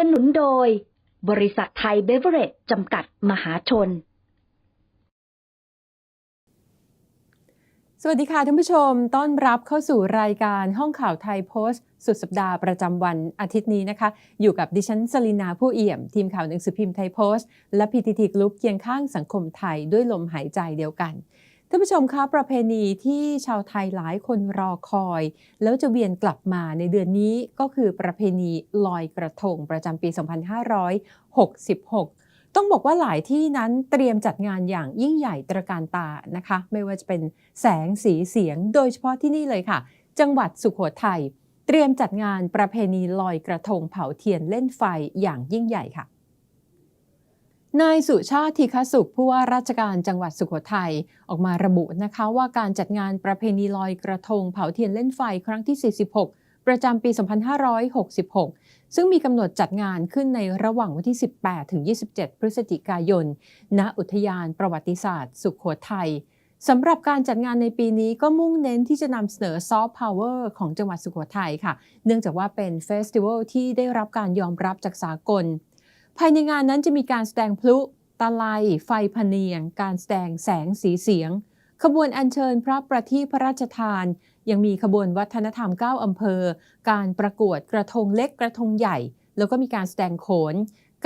สนุนโดย บริษัทไทยเบเวอร์เรจจำกัดมหาชน สวัสดีค่ะท่านผู้ชม ต้อนรับเข้าสู่รายการห้องข่าวไทยโพสต์ สุดสัปดาห์ประจำวันอาทิตย์นี้นะคะ อยู่กับดิฉันสลินาผู้เอี่ยม ทีมข่าวหนังสือพิมพ์ไทยโพสต์ และพีทีทีกรุ๊ปเคียงข้างสังคมไทยด้วยลมหายใจเดียวกัน ท่านผู้ชมคะประเพณีที่ชาวไทยหลายคนรอคอย แล้วจะเวียนกลับมาในเดือนนี้ก็คือประเพณีลอยกระทงประจำปี 2566 ต้องบอกว่าหลายที่นั้นเตรียมจัดงานอย่างยิ่งใหญ่ตระการตานะคะ ไม่ว่าจะเป็นแสงสีเสียงโดยเฉพาะที่นี่เลยค่ะ จังหวัดสุโขทัยเตรียมจัดงานประเพณีลอยกระทงเผาเทียนเล่นไฟอย่างยิ่งใหญ่ค่ะ นายสุชาติธีคสุขผู้ว่าราชการจังหวัดสุโขทัยออกมาระบุนะคะว่าการจัดงานประเพณีลอยกระทงเผาเทียนเล่นไฟครั้งที่ 46 ประจำปี 2566 ซึ่งมีกำหนดจัดงานขึ้นในระหว่างวันที่ 18 ถึง 27 พฤศจิกายน ณ อุทยานประวัติศาสตร์ สุขโขทัยสำหรับการจัดงานในปีนี้ก็มุ่งเน้นที่จะนำเสนอซอฟต์พาวเวอร์ของจังหวัดสุโขทัยค่ะ เนื่องจากว่าเป็นเฟสติวัลที่ได้รับการยอมรับจากสากล ภายในงานนั้นจะมีการแสดงพลุ ตะไล ไฟพเนียง การแสดงแสงสีเสียง ขบวนอัญเชิญพระประทีพระราชทาน ยังมีขบวนวัฒนธรรม 9 อำเภอ การประกวดกระทงเล็กกระทงใหญ่ แล้วก็มีการแสดงโขน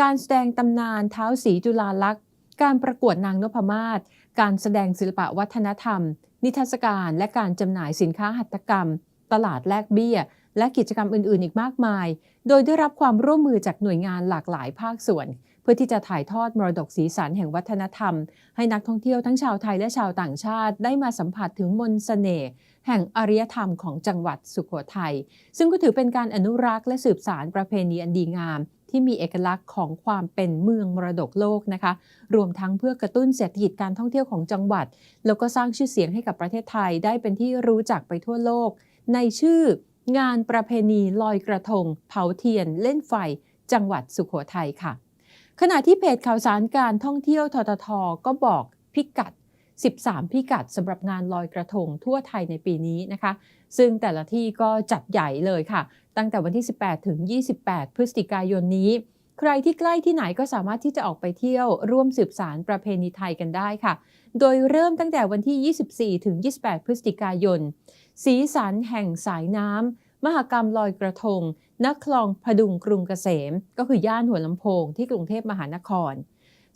การแสดงตำนานเท้าสีจุฬาลักษณ์การประกวดนางนพมาศ การแสดงศิลปะวัฒนธรรม นิทรรศการ และการจำหน่ายสินค้าหัตถกรรม ตลาดแลกเบี้ย และกิจกรรมอื่นๆ อีกมากมาย โดยได้รับความร่วมมือจากหน่วยงานหลากหลายภาคส่วน เพื่อที่จะถ่ายทอดมรดกสีสันแห่งวัฒนธรรม ให้นักท่องเที่ยวทั้งชาวไทยและชาวต่างชาติได้มาสัมผัสถึงมนต์เสน่ห์แห่งอารยธรรมของจังหวัดสุโขทัย ซึ่งก็ถือเป็นการอนุรักษ์และสืบสารประเพณีอันดีงาม ที่มีเอกลักษณ์ของความเป็นเมืองมรดกโลกนะคะ รวมทั้งเพื่อกระตุ้นเศรษฐกิจการท่องเที่ยวของจังหวัด แล้วก็สร้างชื่อเสียงให้กับประเทศไทยได้เป็นที่รู้จักไปทั่วโลก ในชื่อ งานประเพณีลอยกระทง เผาเทียน เล่นไฟ จังหวัดสุโขทัยค่ะ ขณะที่เพจข่าวสารการท่องเที่ยวทททก็บอกพิกัด 13 พิกัดสำหรับงานลอยกระทงทั่วไทยในปีนี้นะคะ ซึ่งแต่ละที่ก็จัดใหญ่เลยค่ะ ตั้งแต่วันที่ 18 ถึง 28 พฤศจิกายนนี้ ใครที่ใกล้ที่ไหนก็สามารถที่จะออกไปเที่ยวร่วมสืบสารประเพณีไทยกันได้ค่ะ โดยเริ่มตั้งแต่วันที่ 24 ถึง 28 พฤศจิกายน สีสันแห่งสายน้ำ มหกรรมลอยกระทง นักคลองพดุงกรุงเกษม ก็คือย่านหัวลำโพงที่กรุงเทพมหานคร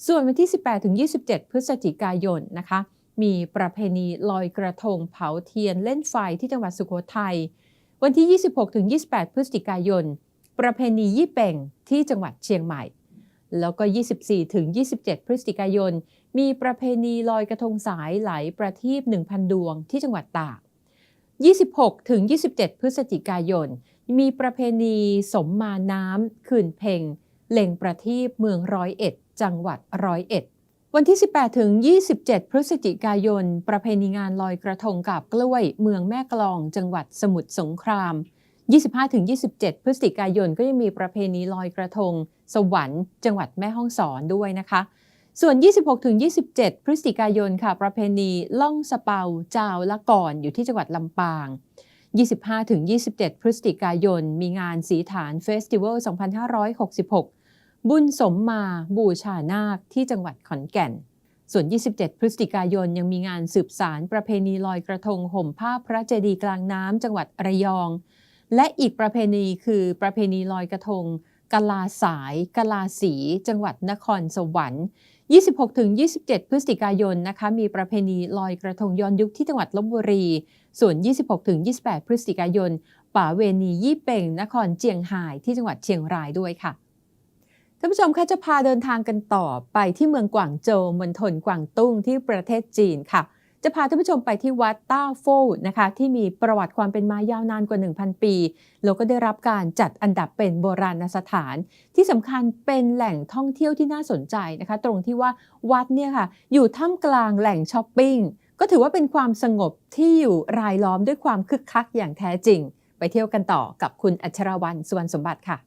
ส่วนวันที่ 18ถึง27 พฤศจิกายนนะคะ มีประเพณีลอยกระทงเผาเทียนเล่นไฟที่จังหวัดสุโขทัย วันที่ 26ถึง28 พฤศจิกายน ประเพณียี่เป่งที่จังหวัดเชียงใหม่ แล้วก็ 24ถึง27 พฤศจิกายน มีประเพณีลอยกระทงสายไหลประทีป1,000 ดวงที่จังหวัดตาก 26 ถึง 27 พฤศจิกายน มีประเพณีสมมาน้ำคืนเพ็งเล่งประทีปเมืองร้อยเอ็ด จังหวัดร้อยเอ็ด วันที่ 18 ถึง 27 พฤศจิกายน ประเพณีงานลอยกระทงกับกล้วย เมืองแม่กลอง จังหวัดสมุทรสงคราม 25ถึง27 พฤศจิกายนก็ยังมีประเพณีลอยกระทง สวรรค์ จังหวัดแม่ฮ่องสอนด้วยนะคะ ส่วน 26ถึง27 พฤศจิกายนค่ะ ประเพณีล่องสเปาจาวละก่อนอยู่ที่จังหวัดลำปาง 25ถึง27 พฤศจิกายน มีงานสีฐานเฟสติวัล 2566 บุญสมมาบูชานาคที่จังหวัดขอนแก่น ส่วน 27 พฤศจิกายนยังมีงานสืบสารประเพณีลอยกระทงห่มผ้าพระเจดีย์กลางน้ำจังหวัดระยอง และอีกประเพณีคือประเพณีลอยกระทง กลาสาย กลาสี จังหวัดนครสวรรค์ 26-27 พฤศจิกายนนะคะ มีประเพณีลอยกระทงย้อนยุคที่จังหวัดลบบุรี ส่วน 26-28 พฤศจิกายน ป่าเวณียี่เป่ง นครเจียงไฮ้ที่จังหวัดเชียงรายด้วยค่ะท่านผู้ชมคะจะพาเดินทางกันต่อไปที่เมืองกวางโจวมณฑลกวางตุ้งที่ประเทศจีนค่ะ จะพาท่านผู้ชมไปที่วัดต้าโฟวนะคะที่มีประวัติความเป็นมายาวนานกว่า 1,000 ปี แล้วก็ได้รับการจัดอันดับเป็นโบราณสถาน ที่สำคัญเป็นแหล่งท่องเที่ยวที่น่าสนใจนะคะ ตรงที่ว่าวัดเนี่ยค่ะอยู่ท่ามกลางแหล่งช้อปปิ้งก็ถือว่าเป็นความสงบที่อยู่รายล้อมด้วยความคึกคักอย่างแท้จริง ไปเที่ยวกันต่อกับคุณอัชรวรรณสุวรรณสมบัติค่ะ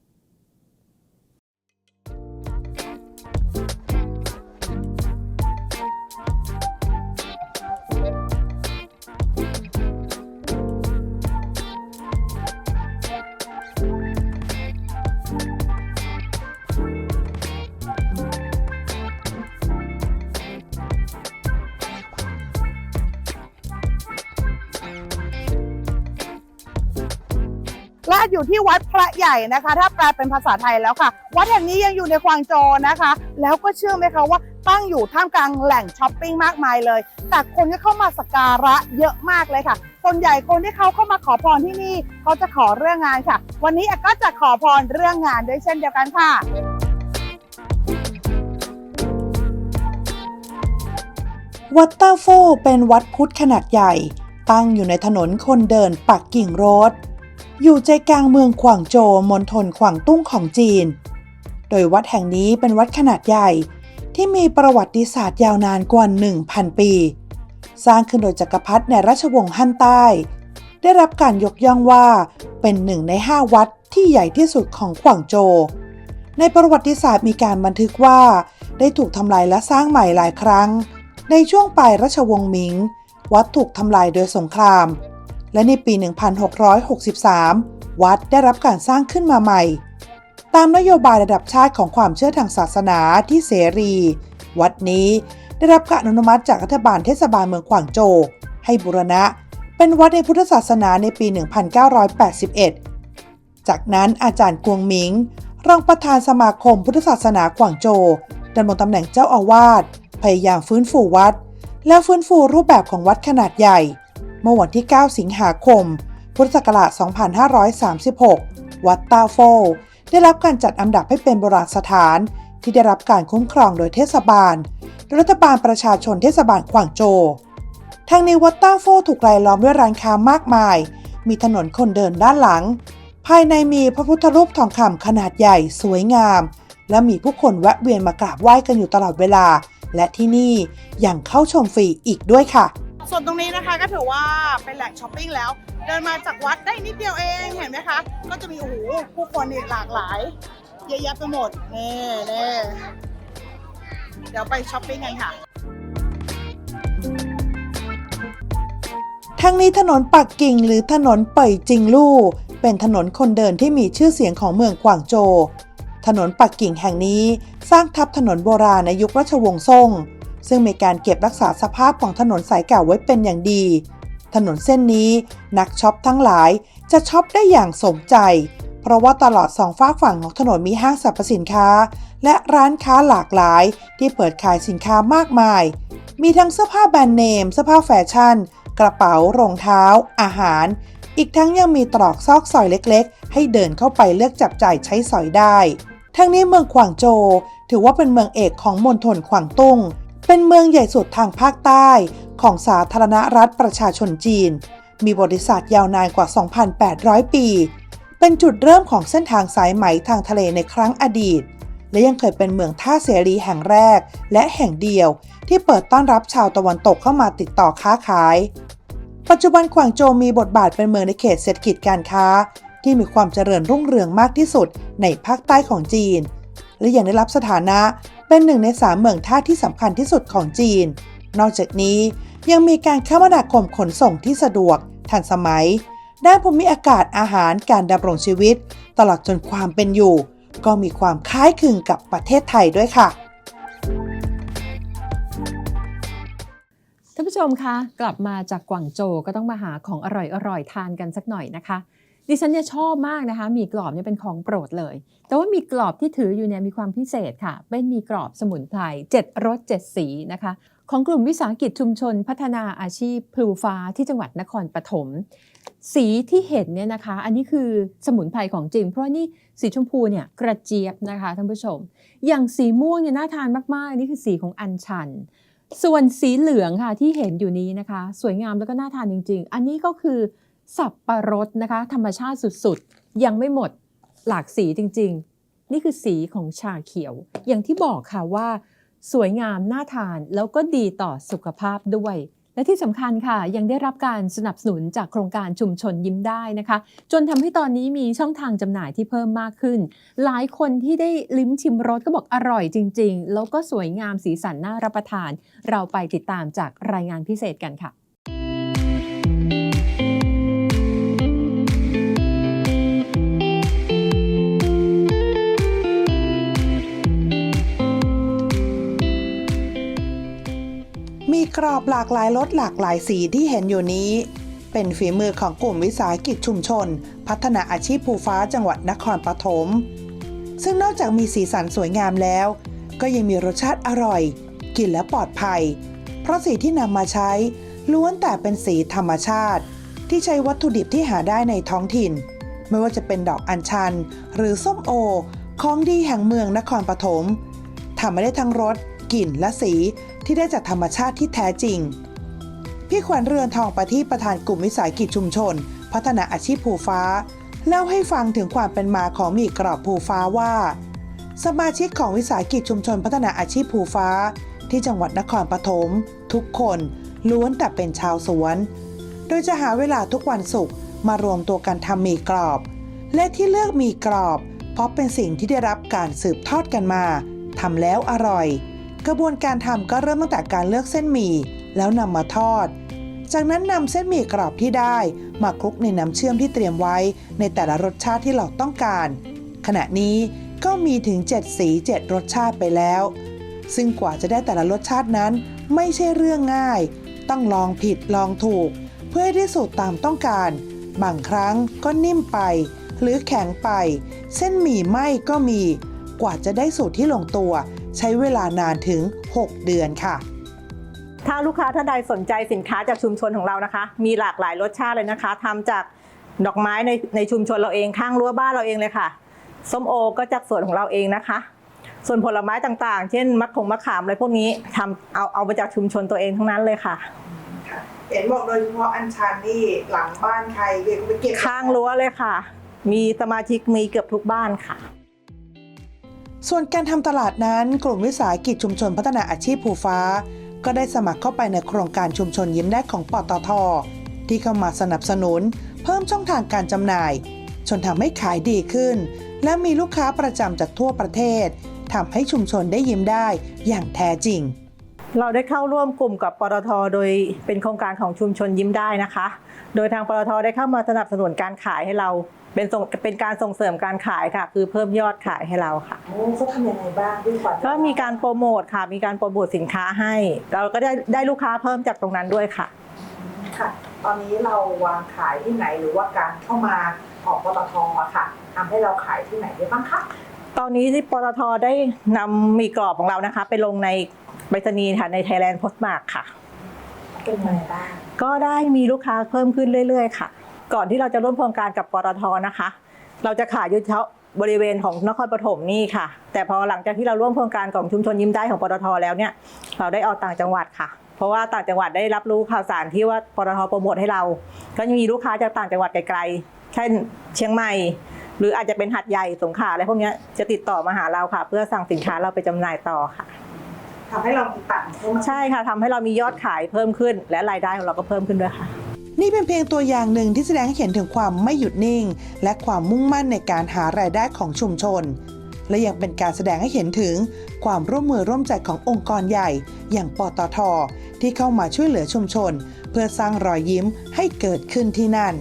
อยู่ที่วัดพระใหญ่นะคะ ถ้าแปลเป็นภาษาไทยแล้วค่ะ วัดแห่งนี้ยังอยู่ในกวางโจนะคะ แล้วก็เชื่อไหมคะว่าตั้งอยู่ท่ามกลางแหล่งช้อปปิ้งมากมายเลย แต่คนก็เข้ามาสักการะเยอะมากเลยค่ะ ส่วนใหญ่คนที่เขาเข้ามาขอพรที่นี่ เขาจะขอเรื่องงานค่ะ วันนี้แอก็จะขอพรเรื่องงานด้วยเช่นเดียวกันค่ะวัดต้าโฟเป็นวัดพุทธขนาดใหญ่ ตั้งอยู่ในถนนคนเดินปักกิ่งโรด อยู่ใจกลางเมืองขวางโจวมณฑลขวางตุ้งของจีน โดยวัดแห่งนี้เป็นวัดขนาดใหญ่ที่มีประวัติศาสตร์ยาวนานกว่า 1,000 ปี สร้างขึ้นโดยจักรพรรดิในราชวงศ์ฮั่นใต้ ได้รับการยกย่องว่าเป็นหนึ่งในห้าวัดที่ใหญ่ที่สุดของขวางโจว ในประวัติศาสตร์มีการบันทึกว่า ได้ถูกทำลายและสร้างใหม่หลายครั้ง ในช่วงปลายราชวงศ์หมิง วัดถูกทำลายโดยสงคราม และในปี 1663 วัดได้รับการสร้างขึ้นมาใหม่ ตามนโยบายระดับชาติของความเชื่อทางศาสนาที่เสรี วัดนี้ได้รับการอนุมัติจากรัฐบาลเทศบาลเมืองขวางโจวให้บูรณะ เป็นวัดในพุทธศาสนาในปี 1981 จากนั้นอาจารย์กวงหมิง รองประธานสมาคมพุทธศาสนาขวางโจวดำรงตำแหน่งเจ้าอาวาสพยายามฟื้นฟูวัด และฟื้นฟูรูปแบบของวัดขนาดใหญ่ เมื่อวันที่ 9 สิงหาคม พุทธศักราช 2536 วัดตาโฟ ได้รับการจัดอันดับให้เป็นโบราณสถานที่ได้รับการคุ้มครองโดยเทศบาล รัฐบาลประชาชนเทศบาลขวางโจวทางในวัดต้าโฟถูกรายล้อมด้วยร้านค้ามากมาย มีถนนคนเดินด้านหลัง ภายในมีพระพุทธรูปทองคำขนาดใหญ่สวยงาม และมีผู้คนแวะเวียนมากราบไหว้กันอยู่ตลอดเวลา และที่นี่ยังเข้าชมฟรีอีกด้วยค่ะ ส่วนตรงนี้นะคะก็ถือว่าเป็นแหล่งช้อปปิ้งแล้ว เดินมาจากวัดได้นิดเดียวเองเห็นไหมคะ ก็จะมีโอ้โหผู้คนอีกหลากหลายเยอะแยะไปหมดนี่นี่เดี๋ยวไปช้อปปิ้งกันค่ะทั้งนี้ถนนปักกิ่งหรือถนนเป่ยจิงลู่ เป็นถนนคนเดินที่มีชื่อเสียงของเมืองกวางโจวถนนปักกิ่งแห่งนี้สร้างทับถนนโบราณในยุคราชวงศ์ซ่ง ซึ่งมีการเก็บรักษาสภาพของถนนสายเก่าไว้เป็นอย่างดี ถนนเส้นนี้นักช็อปทั้งหลายจะช็อปได้อย่างสมใจ เพราะว่าตลอดสองฝากฝั่งของถนนมีห้างสรรพสินค้า และร้านค้าหลากหลาย ที่เปิดขายสินค้ามากมาย มีทั้งเสื้อผ้าแบรนด์เนม เสื้อผ้าแฟชั่น กระเป๋ารองเท้า อาหาร อีกทั้งยังมีตรอกซอกซอยเล็กๆ ให้เดินเข้าไปเลือกจับจ่ายใช้สอยได้ ทั้งนี้เมืองขวางโจวถือว่าเป็นเมืองเอกของมณฑลขวางตุ้ง เป็นเมืองใหญ่สุดทางภาคใต้ของสาธารณรัฐประชาชนจีน มีบริษัทยาวนานกว่า 2,800 ปี เป็นจุดเริ่มของเส้นทางสายไหมทางทะเลในครั้งอดีต และยังเคยเป็นเมืองท่าเสรีแห่งแรก และแห่งเดียว ที่เปิดต้อนรับชาวตะวันตกเข้ามาติดต่อค้าขาย ปัจจุบันขวางโจวมีบทบาทเป็นเมืองในเขตเศรษฐกิจการค้า ที่มีความเจริญรุ่งเรืองมากที่สุดในภาคใต้ของจีน และยังได้รับสถานะ เป็นหนึ่งในสามเมืองท่าที่สำคัญที่สุดของจีน นอกจากนี้ยังมีการคมนาคมขนส่งที่สะดวก ทันสมัย ด้านภูมิอากาศอาหารการดำรงชีวิต ตลอดจนความเป็นอยู่ ก็มีความคล้ายคลึงกับประเทศไทยด้วยค่ะท่านผู้ชมคะกลับมาจากกวางโจวก็ต้องมาหาของอร่อยๆทานกันสักหน่อยนะคะ ดิฉันเนี่ยชอบมากนะคะหมีกรอบเนี่ยเป็นของโปรดเลย แต่ว่าหมีกรอบที่ถืออยู่เนี่ยมีความพิเศษค่ะ เป็นหมีกรอบสมุนไพร7รส7 สีนะคะ ของกลุ่มวิสาหกิจชุมชนพัฒนาอาชีพพลูฟ้าที่จังหวัดนครปฐมสีที่เห็นเนี่ยนะคะ อันนี้คือสมุนไพรของจริง เพราะนี่สีชมพูเนี่ยกระเจี๊ยบนะคะท่านผู้ชม อย่างสีม่วงเนี่ยน่าทานมากๆ นี่คือสีของอัญชัน ส่วนสีเหลืองค่ะที่เห็นอยู่นี้นะคะ สวยงามแล้วก็น่าทานจริง ๆ อันนี้ก็คือ สับปะรดนะคะ ธรรมชาติสุดๆ ยังไม่หมดหลากสีจริงๆ นี่คือสีของชาเขียว อย่างที่บอกค่ะว่า สวยงามน่าทานแล้วก็ดีต่อสุขภาพด้วยและที่สำคัญค่ะ ยังได้รับการสนับสนุนจากโครงการชุมชนยิ้มได้นะคะ จนทำให้ตอนนี้มีช่องทางจำหน่ายที่เพิ่มมากขึ้น หลายคนที่ได้ลิ้มชิมรสก็บอกอร่อยจริง ๆ แล้วก็สวยงามสีสันน่ารับประทาน เราไปติดตามจากรายงานพิเศษกันค่ะ กรอบหลากหลายรสหลากหลายสีที่เห็นอยู่นี้ เป็นฝีมือของกลุ่มวิสาหกิจชุมชน พัฒนาอาชีพภูฟ้าจังหวัดนครปฐมซึ่งนอกจากมีสีสันสวยงามแล้ว ก็ยังมีรสชาติอร่อย กินและปลอดภัย เพราะสีที่นำมาใช้ ล้วนแต่เป็นสีธรรมชาติ ที่ใช้วัตถุดิบที่หาได้ในท้องถิ่น ไม่ว่าจะเป็นดอกอัญชัน หรือส้มโอของดีแห่งเมืองนครปฐมทำมาได้ทั้งรสกลิ่นและสี ที่ได้จากธรรมชาติที่แท้จริง พี่ขวัญเรือนทองประทีปประธานกลุ่มวิสาหกิจชุมชน พัฒนาอาชีพภูฟ้า เล่าให้ฟังถึงความเป็นมาของหมีกรอบภูฟ้าว่า สมาชิกของวิสาหกิจชุมชนพัฒนาอาชีพภูฟ้า ที่จังหวัดนครปฐมทุกคนล้วนแต่เป็นชาวสวน โดยจะหาเวลาทุกวันศุกร์มารวมตัวกันทำหมีกรอบ และที่เลือกหมีกรอบ เพราะเป็นสิ่งที่ได้รับการสืบทอดกันมาทำแล้วอร่อย กระบวนการทำก็เริ่มตั้งแต่การเลือกเส้นหมี่ แล้วนำมาทอด จากนั้นนำเส้นหมี่กรอบที่ได้มาคลุกในน้ำเชื่อมที่เตรียมไว้ในแต่ละรสชาติที่เราต้องการ ขณะนี้ก็มีถึง 7 สี 7 รสชาติไปแล้ว ซึ่งกว่าจะได้แต่ละรสชาตินั้นไม่ใช่เรื่องง่าย ต้องลองผิดลองถูก เพื่อให้ได้สูตรตามต้องการ บางครั้งก็นิ่มไป หรือแข็งไป เส้นหมี่ไหม้ก็มี กว่าจะได้สูตรที่ลงตัว ใช้เวลานานถึง 6 เดือนค่ะ ถ้าลูกค้าท่านใดสนใจสินค้าจากชุมชนของเรานะคะ มีหลากหลายรสชาติเลยนะคะทำจากดอกไม้ในในชุมชนเราเองข้างรั้วบ้านเราเองเลยค่ะส้มโอก็จากสวนของเราเองนะคะ ส่วนผลไม้ต่างๆ เช่นมะขงมะขามอะไรพวกนี้ทำเอาเอามาจากชุมชนตัวเองทั้งนั้นเลยค่ะ เห็นบอกโดยเฉพาะอัญชันนี่หลังบ้านใครเรียกไปเก็บข้างรั้วเลยค่ะ มีสมาชิกมีเกือบทุกบ้านค่ะ ส่วนการทำตลาดนั้นกลุ่มวิสาหกิจชุมชนพัฒนาอาชีพภูฟ้า ก็ได้สมัครเข้าไปในโครงการชุมชนยิ้มได้ของปตท ที่เข้ามาสนับสนุน เพิ่มช่องทางการจำหน่าย จนทำให้ขายดีขึ้น และมีลูกค้าประจำจากทั่วประเทศทำให้ชุมชนได้ยิ้มได้อย่างแท้จริง เราได้เข้าร่วมกลุ่มกับปตท โดยเป็นโครงการของชุมชนยิ้มได้นะคะ โดยทางปตทได้เข้ามาสนับสนุนการขายให้เรา เป็นส่งเป็นการส่งเสริมการขายค่ะ คือเพิ่มยอดขายให้เราค่ะ โอ้เขาทำยังไงบ้างพี่ขวัญก็มีการโปรโมทค่ะ มีการโปรโมทสินค้าให้ เราก็ได้ได้ลูกค้าเพิ่มจากตรงนั้นด้วยค่ะ ค่ะ ตอนนี้เราวางขายที่ไหนหรือว่าการเข้ามาของปตทอะค่ะทำให้เราขายที่ไหนได้บ้างคะตอนนี้ที่ปตทได้นำหมีกรอบของเรานะคะ ไปลงในไปรษณีย์ค่ะใน Thailand Postmark ค่ะ เป็นยังไงบ้าง ก็ได้มีลูกค้าเพิ่มขึ้นเรื่อย ๆ ค่ะ ก่อนที่เราจะร่วมโครงการกับปตทนะคะ เราจะขายอยู่เฉพาะบริเวณของนครปฐมนี่ค่ะ แต่พอหลังจากที่เราร่วมโครงการของชุมชนยิ้มได้ของปตทแล้วเนี่ยเราได้ออกต่างจังหวัดค่ะ เพราะว่าต่างจังหวัดได้รับรู้ข่าวสารที่ว่าปตทโปรโมทให้เรา ก็ยังมีลูกค้าจากต่างจังหวัดไกลๆเช่นเชียงใหม่ หรืออาจจะเป็นหัดใหญ่สงขลาอะไรพวกเนี้ยจะติดต่อมาหาเราค่ะ เพื่อสั่งสินค้าเราไปจำหน่ายต่อค่ะทำให้เรามีตังค์เพิ่มใช่ค่ะทำให้เรามียอดขายเพิ่มขึ้น และรายได้ของเราก็เพิ่มขึ้นด้วยค่ะ นี่เป็นเพียงตัวอย่างหนึ่งที่แสดงให้เห็นถึงความไม่หยุดนิ่ง และความมุ่งมั่นในการหารายได้ของชุมชน และยังเป็นการแสดงให้เห็นถึงความร่วมมือร่วมใจขององค์กรใหญ่ อย่างปตท ที่เข้ามาช่วยเหลือชุมชน เพื่อสร้างรอยยิ้มให้เกิดขึ้นที่นั่น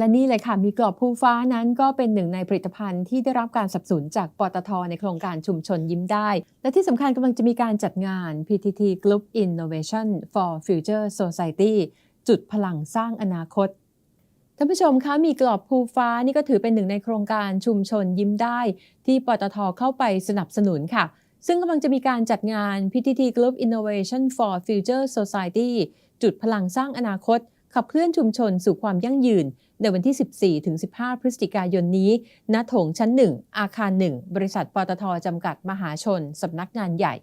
และนี่เลยค่ะ มีกรอบภูฟ้านั้นก็เป็นหนึ่งในผลิตภัณฑ์ที่ได้รับการสนับสนุนจากปตทในโครงการชุมชนยิ้มได้ และที่สำคัญกำลังจะมีการจัดงาน PTT Group Innovation for Future Society จุดพลังสร้างอนาคตท่านผู้ชมคะมีกรอบภูฟ้านี่ก็ถือเป็นหนึ่งในโครงการชุมชนยิ้มได้ ที่ปตทเข้าไปสนับสนุนค่ะ ซึ่งกำลังจะมีการจัดงาน PTT Group Innovation for Future Society จุดพลังสร้างอนาคต ขับเคลื่อนชุมชนสู่ความยั่งยืน ในวันที่ 14 ถึง 15 พฤศจิกายนนี้ณโถงชั้น 1 อาคาร 1 บริษัทปตทจำกัดมหาชน สำนักงานใหญ่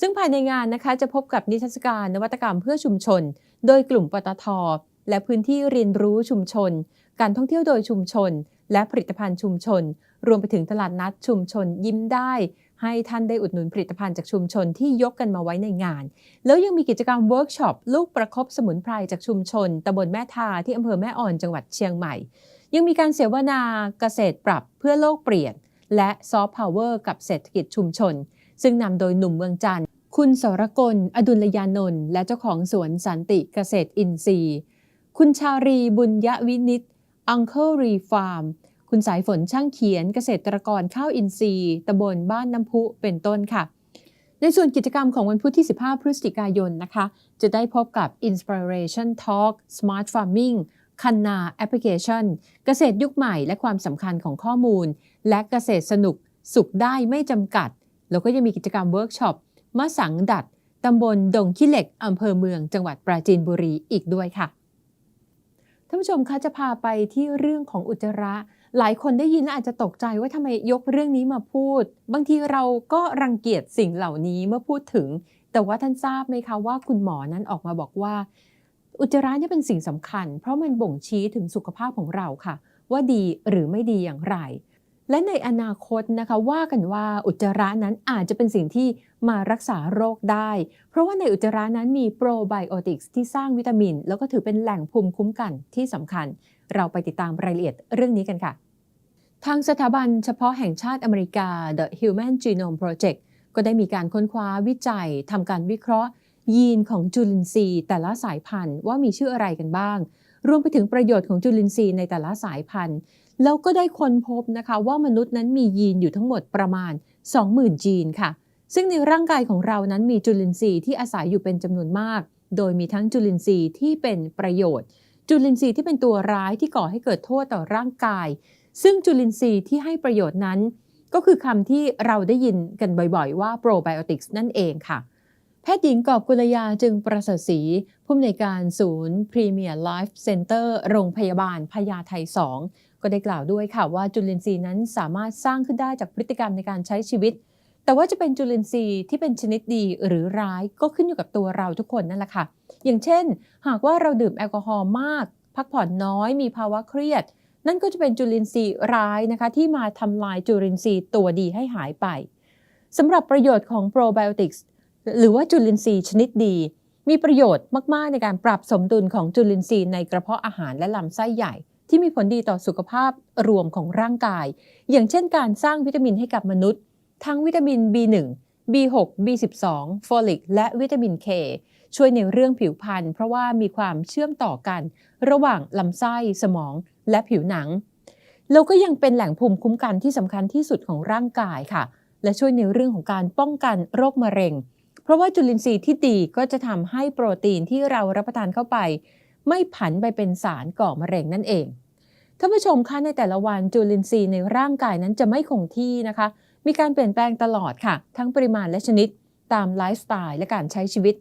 ซึ่งภายในงานนะคะจะพบกับนิทรรศการนวัตกรรมเพื่อชุมชน โดยกลุ่มปตท และพื้นที่เรียนรู้ชุมชน การท่องเที่ยวโดยชุมชน และผลิตภัณฑ์ชุมชน รวมไปถึงตลาดนัดชุมชนยิ้มได้ ให้ท่านได้อุดหนุนผลิตภัณฑ์จากชุมชนที่ยกกันมาไว้ในงาน แล้วยังมีกิจกรรมเวิร์กช็อปลูกประคบสมุนไพรจากชุมชนตำบลแม่ทาที่อำเภอแม่อ่อนจังหวัดเชียงใหม่ ยังมีการเสวนาเกษตรปรับเพื่อโลกเปลี่ยน และซอฟต์พาวเวอร์กับเศรษฐกิจชุมชน ซึ่งนำโดยหนุ่มเมืองจันทร์คุณสรกล อดุลยานนท์และเจ้าของสวนสันติเกษตรอินทรีย์ คุณชารีบุญยวินิต Uncle Re Farm คุ คุณสายฝนช่างเขียนเกษตรกรข้าวอินทรีย์ตำบลบ้านน้ำพุเป็นต้นค่ะ ในส่วนกิจกรรมของวันพุธที่ 15 พฤศจิกายนนะคะ จะได้พบกับ Inspiration Talk Smart Farming คันนาแอปพลิเคชัน เกษตรยุคใหม่และความสำคัญของข้อมูล และเกษตรสนุกสุขได้ไม่จำกัด แล้วก็ยังมีกิจกรรมเวิร์กช็อปมะสังดัดตำบลดงขี้เหล็กอำเภอเมืองจังหวัดปราจีนบุรีอีกด้วยค่ะท่านผู้ชมคะจะพาไปที่เรื่องของอุจจาระ หลายคนได้ยินแล้วอาจจะตกใจว่าทำไมยกเรื่องนี้มาพูด บางทีเราก็รังเกียจสิ่งเหล่านี้เมื่อพูดถึง แต่ว่าท่านทราบไหมคะว่าคุณหมอนั้นออกมาบอกว่า อุจจาระนี่เป็นสิ่งสำคัญ เพราะมันบ่งชี้ถึงสุขภาพของเราค่ะ ว่าดีหรือไม่ดีอย่างไร และในอนาคตนะคะว่ากันว่าอุจจาระนั้นอาจจะเป็นสิ่งที่ มารักษาโรคได้ เพราะว่าในอุจจาระนั้นมีโปรไบโอติกส์ที่สร้างวิตามิน แล้วก็ถือเป็นแหล่งภูมิคุ้มกันที่สำคัญ เราไปติดตามรายละเอียดเรื่องนี้กันค่ะ ทางสถาบันเฉพาะแห่งชาติอเมริกา The Human Genome Project ก็ได้มีการค้นคว้าวิจัยทำการวิเคราะห์ ยีนของจุลินทรีย์ แต่ละสายพันธุ์ว่ามีชื่ออะไรกันบ้าง รวมไปถึงประโยชน์ของจุลินทรีย์ในแต่ละสายพันธุ์ แล้วก็ได้ค้นพบนะคะว่ามนุษย์นั้นมียีนอยู่ทั้งหมดประมาณ 20,000จีนค่ะ ซึ่งในร่างกายของเรานั้นมีจุลินทรีย์ที่อาศัยอยู่เป็นจำนวนมาก โดยมีทั้งจุลินทรีย์ที่เป็นประโยชน์ จุลินทรีย์ที่เป็นตัวร้ายที่ก่อให้เกิดโทษต่อร่างกาย ซึ่งจุลินทรีย์ที่ให้ประโยชน์นั้น ก็คือคำที่เราได้ยินกันบ่อยๆ ว่า probiotics นั่นเองค่ะแพทย์หญิงกอบกุลยาจึงประเสริฐศรีผู้อำนวยการศูนย์ Premier Life Center โรงพยาบาลพญาไท2ก็ได้กล่าวด้วยค่ะว่าจุลินทรีย์นั้นสามารถสร้างขึ้นได้จากพฤติกรรมในการใช้ชีวิต แต่ว่าจะเป็นจุลินทรีย์ที่เป็นชนิดดีหรือร้ายก็ขึ้นอยู่กับตัวเราทุกคนนั่นแหละค่ะ อย่างเช่น หากว่าเราดื่มแอลกอฮอล์มาก พักผ่อนน้อย มีภาวะเครียด นั่นก็จะเป็นจุลินทรีย์ร้ายนะคะ ที่มาทำลายจุลินทรีย์ตัวดีให้หายไปสำหรับประโยชน์ของโปรไบโอติกส์หรือว่าจุลินทรีย์ชนิดดี มีประโยชน์มาก ๆ ในการปรับสมดุลของจุลินทรีย์ในกระเพาะอาหารและลำไส้ใหญ่ ที่มีผลดีต่อสุขภาพรวมของร่างกาย อย่างเช่นการสร้างวิตามินให้กับมนุษย์ ทั้งวิตามิน B1 B6 B12 โฟลิก และวิตามิน K ช่วยในเรื่องผิวพรรณเพราะว่ามีความเชื่อมต่อกัน ระหว่างลำไส้ สมอง และผิวหนัง แล้วก็ยังเป็นแหล่งภูมิคุ้มกันที่สำคัญที่สุดของร่างกายค่ะ และช่วยในเรื่องของการป้องกันโรคมะเร็ง เพราะว่าจุลินทรีย์ที่ดีก็จะทำให้โปรตีนที่เรารับประทานเข้าไป ไม่ผันไปเป็นสารก่อมะเร็งนั่นเองท่านผู้ชมคะในแต่ละวันจุลินทรีย์ในร่างกายนั้นจะไม่คงที่นะคะ มีการเปลี่ยนแปลงตลอดค่ะ ทั้งปริมาณและชนิด ตามไลฟ์สไตล์และการใช้ชีวิต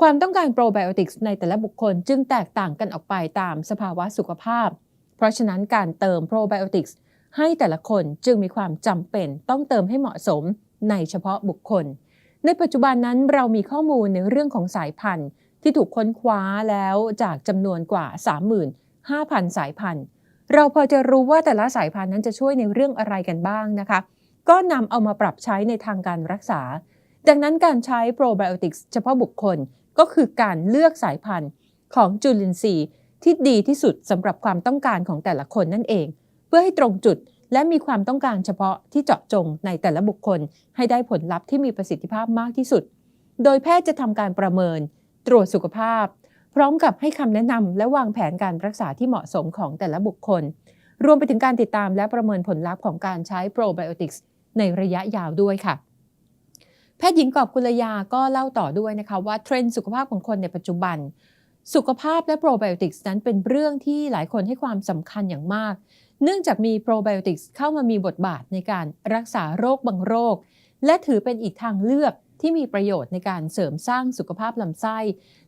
ความต้องการโปรไบโอติกส์ในแต่ละบุคคลจึงแตกต่างกันออกไปตามสภาวะสุขภาพ เพราะฉะนั้นการเติมโปรไบโอติกส์ให้แต่ละคนจึงมีความจำเป็นต้องเติมให้เหมาะสมในเฉพาะบุคคล ในปัจจุบันนั้นเรามีข้อมูลในเรื่องของสายพันธุ์ที่ถูกค้นคว้าแล้วจากจำนวนกว่า 35,000 สายพันธุ์ เราพอจะรู้ว่าแต่ละสายพันธุ์นั้นจะช่วยในเรื่องอะไรกันบ้างนะคะ ก็นำเอามาปรับใช้ในทางการรักษา ดังนั้นการใช้โปรไบโอติกส์เฉพาะบุคคลก็คือการเลือกสายพันธุ์ของจุลินทรีย์ที่ดีที่สุดสำหรับความต้องการของแต่ละคนนั่นเอง เพื่อให้ตรงจุดและมีความต้องการเฉพาะที่เจาะจงในแต่ละบุคคล ให้ได้ผลลัพธ์ที่มีประสิทธิภาพมากที่สุด โดยแพทย์จะทำการประเมิน ตรวจสุขภาพ พร้อมกับให้คำแนะนำและวางแผนการรักษาที่เหมาะสมของแต่ละบุคคล รวมไปถึงการติดตามและประเมินผลลัพธ์ของการใช้โปรไบโอติกส์ ในระยะยาวด้วยค่ะ แพทย์หญิงกอบกุลยาก็เล่าต่อด้วยนะคะว่าเทรนด์สุขภาพของคนในปัจจุบัน สุขภาพและโปรไบโอติกส์นั้นเป็นเรื่องที่หลายคนให้ความสำคัญอย่างมาก เนื่องจากมีโปรไบโอติกส์เข้ามามีบทบาทในการรักษาโรคบางโรค และถือเป็นอีกทางเลือกที่มีประโยชน์ในการเสริมสร้างสุขภาพลำไส้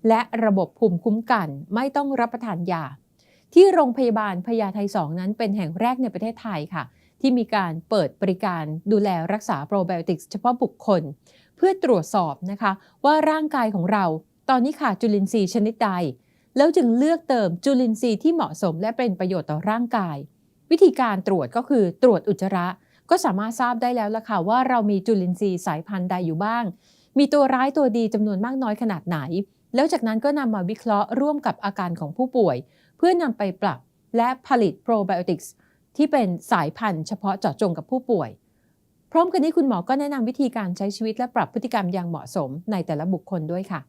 และระบบภูมิคุ้มกัน ไม่ต้องรับประทานยา ที่โรงพยาบาลพญาไท2นั้นเป็นแห่งแรกในประเทศไทยค่ะ ที่มีการเปิดบริการดูแลรักษาโปรไบโอติกเฉพาะบุคคล เพื่อตรวจสอบนะคะว่าร่างกายของเรา ตอนนี้ขาดจุลินทรีย์ชนิดใด แล้วจึงเลือกเติมจุลินทรีย์ที่เหมาะสมและเป็นประโยชน์ต่อร่างกาย วิธีการตรวจก็คือตรวจอุจจาระก็สามารถทราบได้แล้วล่ะค่ะว่าเรามีจุลินทรีย์สายพันธุ์ใดอยู่บ้าง มีตัวร้ายตัวดีจำนวนมากน้อยขนาดไหน แล้วจากนั้นก็นำมาวิเคราะห์ร่วมกับอาการของผู้ป่วย เพื่อนำไปปรับและผลิตโปรไบโอติกส์ ที่เป็นสายพันธุ์เฉพาะเจาะจงกับผู้ป่วย พร้อมกันนี้คุณหมอก็แนะนำวิธีการใช้ชีวิตและปรับพฤติกรรมอย่างเหมาะสมในแต่ละบุคคลด้วยค่ะ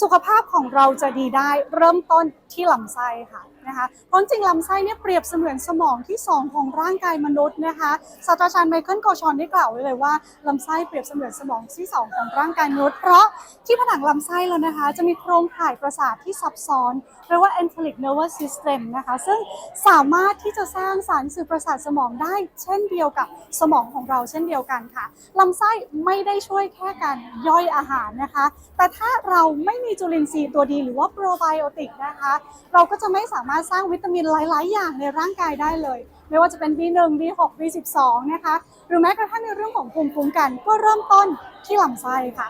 สุขภาพของเราจะดีได้เริ่มต้นที่ลำไส้ค่ะ นะคะเพราะจริงลำไส้เนี่ยเปรียบเสมือนสมองที่ 2 ของร่างกายมนุษย์นะคะศาสตราจารย์ไมเคิลโกชอนได้กล่าวไว้เลยว่าลำไส้เปรียบเสมือนสมองที่ 2 ของร่างกายมนุษย์เพราะที่ผนังลำไส้แล้วนะคะ จะมีโครงข่ายประสาทที่ซับซ้อนเรียกว่า enteric nervous system นะคะ ซึ่งสามารถที่จะสร้างสารสื่อประสาทสมองได้ เช่นเดียวกับสมองของเราเช่นเดียวกันค่ะลำไส้ไม่ได้ช่วยแค่การย่อยอาหารนะคะ แต่ถ้าเราไม่มีจุลินทรีย์ตัวดีหรือว่าโปรไบโอติกนะคะ เราก็จะไม่สามารถสร้างวิตามินหลาย ๆ อย่างในร่างกายได้เลย ไม่ว่าจะเป็น B1 B6 B12 นะคะหรือแม้กระทั่งในเรื่องของภูมิคุ้มกัน ก็เริ่มต้นที่ลำไส้ค่ะ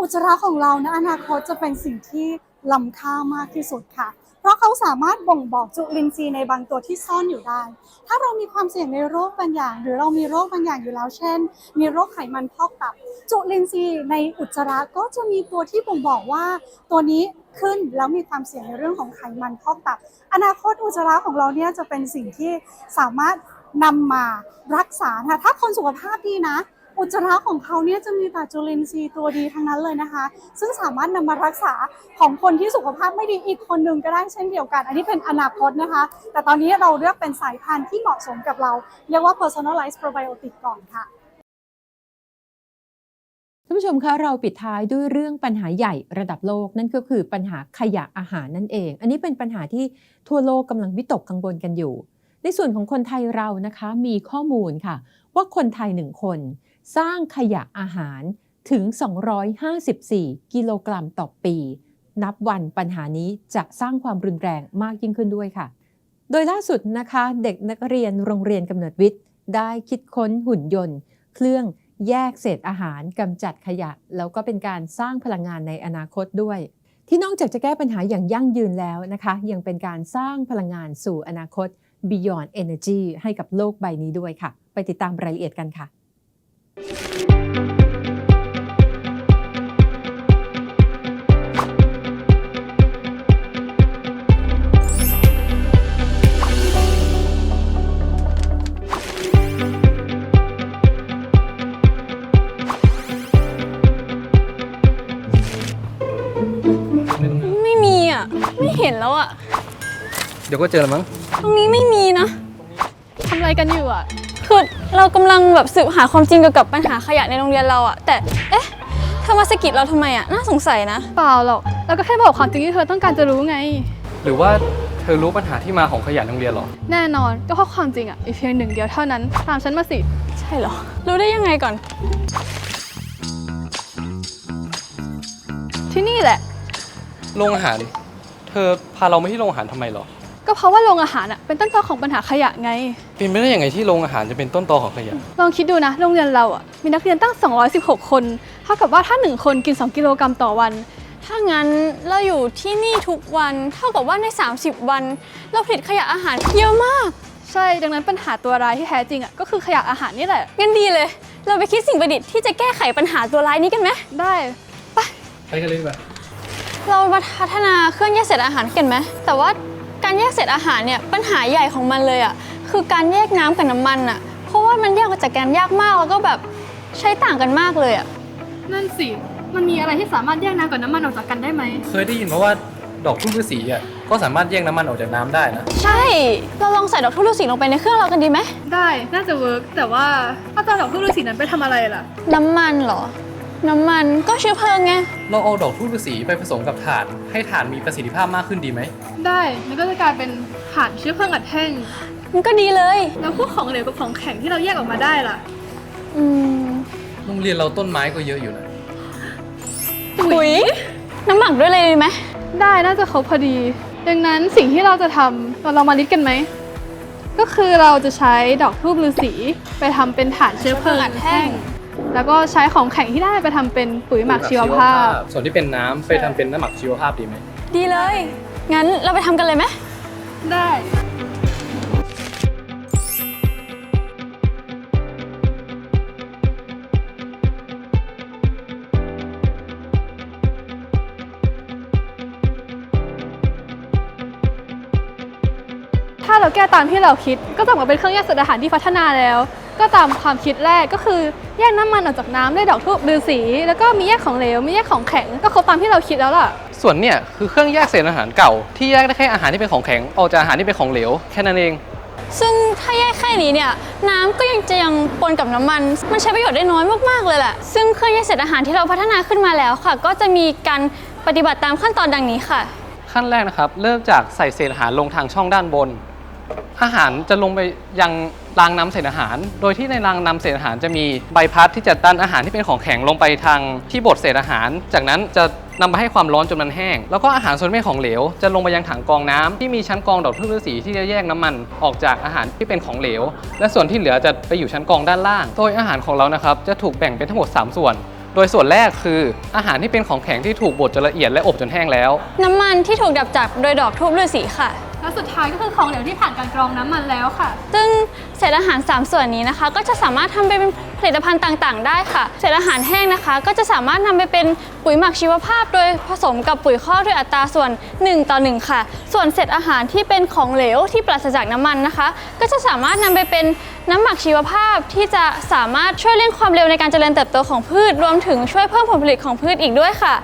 อุจจาระของเราในอนาคตจะเป็นสิ่งที่ล้ำค่ามากที่สุดค่ะ เพราะเขาสามารถบ่งบอกจุลินทรีย์ในบางตัวที่ซ่อนอยู่ได้ ถ้าเรามีความเสี่ยงในโรคบางอย่าง หรือเรามีโรคบางอย่างอยู่แล้ว เช่น มีโรคไขมันพอกตับ จุลินทรีย์ในอุจจาระก็จะมีตัวที่บ่งบอกว่า ตัวนี้ ขึ้นแล้วมีความเสี่ยงในเรื่องของไขมันพอกตับ อนาคตอุจจาระของเราเนี่ยจะเป็นสิ่งที่สามารถนำมารักษาค่ะถ้าคนสุขภาพดีนะ อุจจาระของเขาเนี่ยจะมีแต่จุลินทรีย์ตัวดีทั้งนั้นเลยนะคะ ซึ่งสามารถนำมารักษาของคนที่สุขภาพไม่ดีอีกคนหนึ่งก็ได้เช่นเดียวกัน อันนี้เป็นอนาคตนะคะ แต่ตอนนี้เราเลือกเป็นสายพันธุ์ที่เหมาะสมกับเรา เรียกว่า personalized probiotic ก่อนค่ะานผู้ชมคะเราปิดท้ายด้วยเรื่องปัญหาใหญ่ระดับโลกนั่นก็คือปัญหาขยะอาหารนั่นเอง อันนี้เป็นปัญหาที่ทั่วโลกกำลังวิตกกังวลกันอยู่ ในส่วนของคนไทยเรานะคะมีข้อมูลค่ะ ว่าคนไทยหนึ่งคน สร้างขยะอาหารถึง 254 กิโลกรัมต่อปี นับวันปัญหานี้จะสร้างความรุนแรงมากยิ่งขึ้นด้วยค่ะ โดยล่าสุดนะคะ เด็กนักเรียนโรงเรียนกำเนิดวิทย์ ได้คิดค้นหุ่นยนต์ เครื่อง แยกเศษอาหารกำจัดขยะ แล้วก็เป็นการสร้างพลังงานในอนาคตด้วย ที่นอกจากจะแก้ปัญหาอย่างยั่งยืนแล้วนะคะ ยังเป็นการสร้างพลังงานสู่อนาคต Beyond Energy ให้กับโลกใบนี้ด้วยค่ะ ไปติดตามรายละเอียดกันค่ะ นแล้วอะเดี๋ยวก็เจอแล้วมั้ง ตรงนี้ไม่มีนะทำอะไรกันอยู่อะคือเรากำลังแบบสืบหาความจริงเกี่ยวกับปัญหาขยะในโรงเรียนเราอะแต่เอ๊ะเธอมาสะกิดเราทำไมอะน่าสงสัยนะ เปล่าหรอกเราก็แค่บอกความจริงที่เธอต้องการจะรู้ไง หรือว่าเธอรู้ปัญหาที่มาของขยะโรงเรียนเหรอ แน่นอนก็เพราะความจริงอะมีเพียงหนึ่งเดียวเท่านั้น ตามฉันมาสิ ใช่เหรอ รู้ได้ยังไงก่อน ที่นี่แหละ โรงอาหาร เธอพาเรามาที่โรงอาหารทำไมเหรอ ก็เพราะว่าโรงอาหารอะเป็นต้นตอของปัญหาขยะไง เป็นไปได้ยังไงที่โรงอาหารจะเป็นต้นตอของขยะ ลองคิดดูนะ โรงเรียนเราอะมีนักเรียนตั้ง 216 คน เท่ากับว่าถ้า 1 คนกิน 2 กิโลกรัมต่อวัน ถ้างั้นเราอยู่ที่นี่ทุกวันเท่ากับว่าใน 30 วัน เราผลิตขยะอาหารเยอะมาก ใช่ ดังนั้นปัญหาตัวร้ายที่แท้จริงอะก็คือขยะอาหารนี่แหละ งั้นดีเลย เราไปคิดสิ่งประดิษฐ์ที่จะแก้ไขปัญหาตัวร้ายนี้กันไหมได้ ไปกันเลยดีกว่า เรามาพัฒนาเครื่องแยกเศษอาหารกันไหมแต่ว่าการแยกเศษอาหารเนี่ยปัญหาใหญ่ของมันเลยอะ่ะคือการแยกน้ำกับน้ำมันอะ่ะ เพราะว่ามันแยกออกจากกันยากมากแล้วก็แบบใช้ต่างกันมากเลยอะ่ะนั่นสิมันมีอะไรที่สามารถแยกน้ำกับน้ำมันออกจากกันได้ไหม เคยได้ยินมาว่าดอกทุ่งฤาษีอะก็สามารถแยกน้ำมันออกจากน้ำได้นะ ใช่ เราลองใส่ดอกทุลูสีลงไปในเครื่องเรากันดีไหม ได้ น่าจะเวิร์กแต่ว่าถ้าจะเอาดอกพืชฤาษีนั้นไปทำอะไรล่ะ น้ำมันเหรอ น้ำมันก็เชื้อเพลิงไง เราเอาดอกทุ่งฤาษีไปผสมกับถ่าน ให้ถ่านมีประสิทธิภาพมากขึ้นดีไหม ได้มันก็จะกลายเป็นถ่านเชื้อเพลิงอัดแท่ง มันก็ดีเลย แล้วพวกของเหลวกับของแข็งที่เราแยกออกมาได้ล่ะ อืมโรงเรียนเราต้นไม้ก็เยอะอยู่นะ ปุ๋ย น้ำหมักด้วยเลยดีไหม ได้น่าจะครบพอดี ดังนั้นสิ่งที่เราจะทำเราลองมาลิสต์กันไหม ก็คือเราจะใช้ดอกทูบฤาษีไปทำเป็นฐานเชื้อเพลิงอัดแท่ง แล้วก็ใช้ของแข็งที่ได้ไปทำเป็นปุ๋ยหมักชีวภาพ ส่วนที่เป็นน้ำไปทำเป็นน้ำหมักชีวภาพดีไหมดีเลย งั้นเราไปทำกันเลยไหม ได้ ถ้าเราแก้ตามที่เราคิดก็จะออกมาเป็นเครื่องแยกเศษอาหารที่พัฒนาแล้ว ก็ตามความคิดแรกก็คือแยกน้ำมันออกจากน้ำด้วยดอกทูบฤาษีแล้วก็มีแยกของเหลวมีแยกของแข็งก็ครบตามที่เราคิดแล้วล่ะ ส่วนเนี่ยคือเครื่องแยกเศษอาหารเก่า ที่แยกได้แค่อาหารที่เป็นของแข็งออกจากอาหารที่เป็นของเหลวแค่นั้นเอง ซึ่งถ้าแยกแค่นี้เนี่ยน้ำก็ยังจะยังปนกับน้ำมัน มันใช้ประโยชน์ได้น้อยมากๆเลยแหละซึ่งเครื่องแยกเศษอาหารที่เราพัฒนาขึ้นมาแล้วค่ะ ก็จะมีการปฏิบัติตามขั้นตอนดังนี้ค่ะ ขั้นแรกนะครับ เริ่มจากใส่เศษอาหารลงทางช่องด้านบน อาหารจะลงไปยัง รางน้ำเศษอาหาร โดยที่ในรางน้ำเศษอาหารจะมีใบพัดที่จะดันอาหารที่เป็นของแข็งลงไปทางที่บดเศษอาหาร จากนั้นจะนำไปให้ความร้อนจนมันแห้ง แล้วก็อาหารส่วนไม่ของเหลว จะลงไปยังถังกรองน้ำที่มีชั้นกรองดอกทูบฤาษีที่จะแยกน้ำมันออกจากอาหารที่เป็นของเหลว และส่วนที่เหลือจะไปอยู่ชั้นกรองด้านล่าง โดยอาหารของเรานะครับจะถูกแบ่งเป็นทั้งหมด 3 ส่วน โดยส่วนแรกคืออาหารที่เป็นของแข็งที่ถูกบดจนละเอียดและอบจนแห้งแล้ว น้ำมันที่ถูกดับจับโดยดอกทูบฤาษีค่ะ และสุดท้ายก็คือของเหลวที่ผ่านการกรองน้ำมันแล้วค่ะ ซึ่งเศษอาหาร 3 ส่วนนี้นะคะ ก็จะสามารถทำไปเป็นผลิตภัณฑ์ต่างๆ ได้ค่ะ เศษอาหารแห้งนะคะ ก็จะสามารถนำไปเป็นปุ๋ยหมักชีวภาพ โดยผสมกับปุ๋ยคอด้วยอัตราส่วน 1 ต่อ 1 ค่ะ ส่วนเศษอาหารที่เป็นของเหลวที่ปราศจากน้ำมันนะคะ ก็จะสามารถนำไปเป็นน้ำหมักชีวภาพที่จะสามารถช่วยเร่งความเร็วในการเจริญเติบโตของพืช รวมถึงช่วยเพิ่มผลผลิตของพืชอีกด้วยค่ะ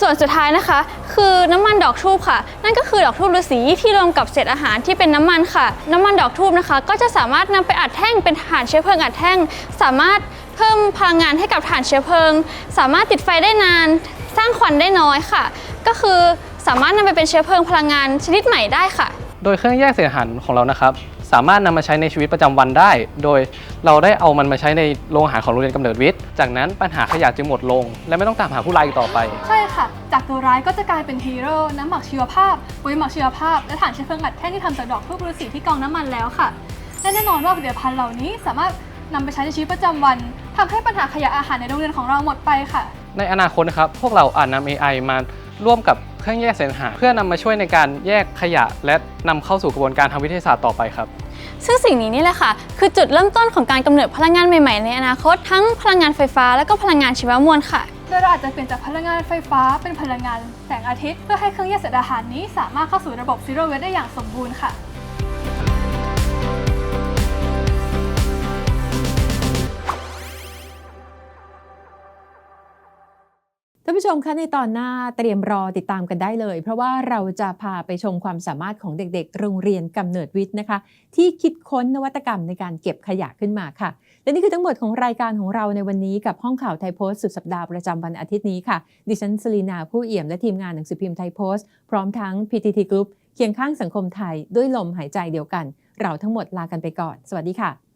ส่วนสุดท้ายนะคะ คือน้ำมันดอกทูบค่ะ นั่นก็คือดอกทูบฤาษีที่รวมกับเศษอาหารที่เป็นน้ำมันค่ะ น้ำมันดอกทูบนะคะ ก็จะสามารถนำไปอัดแท่งเป็นถ่านเชื้อเพลิงอัดแท่ง สามารถเพิ่มพลังงานให้กับถ่านเชื้อเพลิง สามารถติดไฟได้นาน สร้างควันได้น้อยค่ะ ก็คือสามารถนำไปเป็นเชื้อเพลิงพลังงานชนิดใหม่ได้ค่ะ โดยเครื่องแยกเศษอาหารของเรานะครับสามารถนำมาใช้ในชีวิตประจำวันได้ โดยเราได้เอามันมาใช้ในโรงอาหารของโรงเรียนกำเนิดวิทย์ จากนั้นปัญหาขยะจึงหมดลง และไม่ต้องตามหาผู้ร้ายอีกต่อไป ใช่ค่ะ จากตัวร้ายก็จะกลายเป็นฮีโร่ น้ำหมักชีวภาพปุ๋ยหมักชีวภาพ และถ่านเชื้อเพลิงอัดแท่งที่ทำจากดอกทูบฤาษีที่กรองน้ำมันแล้วค่ะ และแน่นอนว่าผลิตภัณฑ์เหล่านี้สามารถนำไปใช้ในชีวิตประจำวันทำให้ปัญหาขยะอาหารในโรงเรียนของเราหมดไปค่ะ ในอนาคตนะครับพวกเราอาจนำ AI มาร่วมกับเครื่องแยกเศษอาหารเพื่อนำมาช่วยในการแยกขยะ และนำเข้าสู่กระบวนการทางวิทยาศาสตร์ต่อไปครับ ซึ่งสิ่งนี้นี่แหละค่ะ คือจุดเริ่มต้นของการกำเนิดพลังงานใหม่ๆ ในอนาคต ทั้งพลังงานไฟฟ้าและก็พลังงานชีวมวลค่ะโดยเราอาจจะเปลี่ยนจากพลังงานไฟฟ้าเป็นพลังงานแสงอาทิตย์เพื่อให้เครื่องแยกเศษอาหารนี้สามารถเข้าสู่ระบบ Zero Waste ได้อย่างสมบูรณ์ค่ะ ท่านผู้ชมคะในตอนหน้าเตรียมรอติดตามกันได้เลย เพราะว่าเราจะพาไปชมความสามารถของเด็กๆ โรงเรียนกำเนิดวิทย์นะคะ ที่คิดค้นนวัตกรรมในการเก็บขยะขึ้นมาค่ะ และนี่คือทั้งหมดของรายการของเราในวันนี้กับห้องข่าวไทยโพสต์สุดสัปดาห์ประจำวันอาทิตย์นี้ค่ะ ดิฉันสลีนาผู้เอี่ยมและทีมงานหนังสือพิมพ์ไทยโพสต์พร้อมทั้ง PTT Group เคียงข้างสังคมไทยด้วยลมหายใจเดียวกัน เราทั้งหมดลากันไปก่อน สวัสดีค่ะ